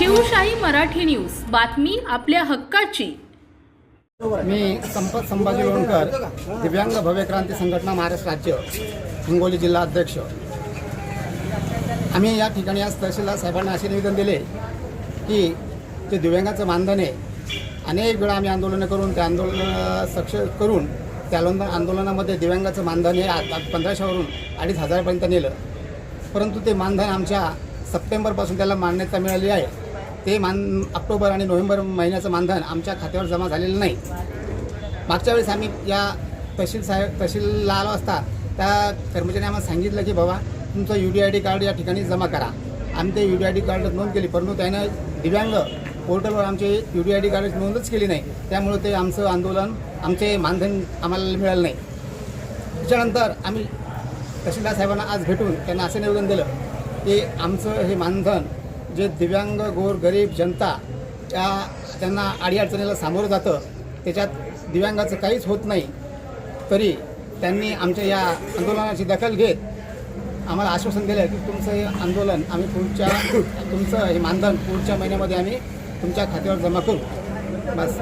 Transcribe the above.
Shivshahi Marathi news. बातमी आपल्या हक्काची. मी संपत संभाजी लोणकर दिव्यांग भव्य क्रांती संघटना महाराष्ट्र राज्य हिंगोली जिल्हा अध्यक्ष. आम्ही या ठिकाणी आज तहसीलदार साहेबांना असे निवेदन दिले की जे दिव्यांगाचं मानधन आहे अनेक वेळा आम्ही आंदोलनं करून त्या आंदोलन सक्षम करून त्या आंदोलनामध्ये दिव्यांगाचं मानधन हे आज पंधराशेवरून अडीच हजारापर्यंत नेलं. परंतु ते मानधन आमच्या सप्टेंबरपासून त्याला मान्यता मिळाली आहे. ते मान ऑक्टोबर आणि नोव्हेंबर महिन्याचं मानधन आमच्या खात्यावर जमा झालेलं नाही. मागच्या वेळेस आम्ही या तहसील साहेब तहसीलला आलो असता त्या कर्मचाऱ्यांनी आम्हाला सांगितलं की बाबा तुमचं U D I D card या ठिकाणी जमा करा. आम्ही ते U D I D card नोंद केली परंतु त्यानं दिव्यांग पोर्टलवर आमचे U D I D card नोंदच केली नाही. त्यामुळे ते आमचं आंदोलन आमचे मानधन आम्हाला मिळालं नाही. त्याच्यानंतर आम्ही तहसीलदार साहेबांना आज भेटून त्यांना असं निवेदन दिलं की आमचं हे मानधन जे दिव्यांग गोर गरीब जनता त्या त्यांना अडीअडचणीला सामोरं जातं त्याच्यात दिव्यांगाचं काहीच होत नाही. तरी त्यांनी आमच्या या आंदोलनाची दखल घेत आम्हाला आश्वासन दिलं की तुमचं हे आंदोलन आम्ही पुढच्या तुमचं हे मानधन पुढच्या महिन्यामध्ये आम्ही तुमच्या खात्यावर जमा करू. बस.